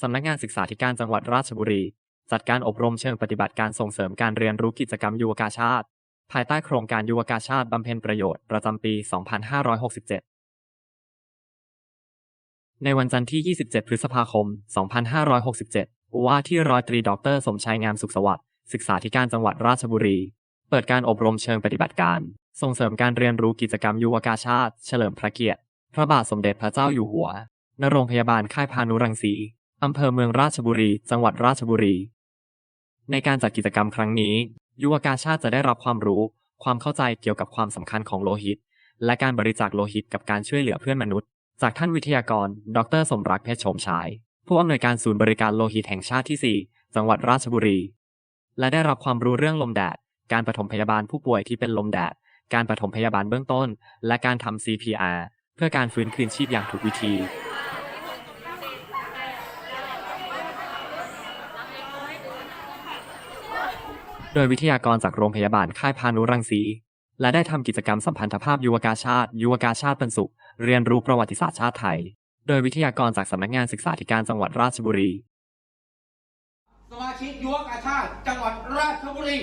สำนักงานศึกษาธิการจังหวัดราชบุรี จัดการอบรมเชิงปฏิบัติการส่งเสริมการเรียนรู้กิจกรรมยุวกาชาติ ภายใต้โครงการยุวกาชาติบำเพ็ญประโยชน์ประจำปี 2567 ในวันจันทร์ที่ 27 พฤษภาคม 2567 ว่าที่ร้อยตรีดอกเตอรสมชายงามสุขสวัสดิ์ศึกษาธิการจังหวัดราชบุรี เปิดการอบรมเชิงปฏิบัติการ ส่งเสริมการเรียนรู้กิจกรรมยุวกาชาติ เฉลิมพระเกียรติ พระบาทสมเด็จพระเจ้าอยู่หัวณโรงพยาบาลค่ายพานุรังสี อำเภอเมืองราชบุรี จังหวัดราชบุรี ในการจัดกิจกรรมครั้งนี้ ยุวกาชาติจะได้รับความรู้ ความเข้าใจเกี่ยวกับความสำคัญของโลหิต และการบริจาคโลหิตกับการช่วยเหลือเพื่อนมนุษย์ จากท่านวิทยากร ดร สมรักเพชรโฉมฉาย ผู้อำนวยการศูนย์บริการโลหิตแห่งชาติที่ 4 จังหวัดราชบุรี และได้รับความรู้เรื่องลมแดด การปฐมพยาบาลผู้ป่วยที่เป็นลมแดด การปฐมพยาบาลเบื้องต้น และการทำ CPR เพื่อการฟื้นคืนชีพอย่างถูกวิธี โดยวิทยากรจากโรงพยาบาลค่ายพานุรังสี และได้ทำกิจกรรมสัมพันธภาพยุวกาชาติ ยุวกาชาติบรรสุข เรียนรู้ประวัติศาสตร์ชาติไทย โดยวิทยากรจากสำนักงานศึกษาธิการจังหวัดราชบุรี สมาชิกยุวกาชาติจังหวัดราชบุรี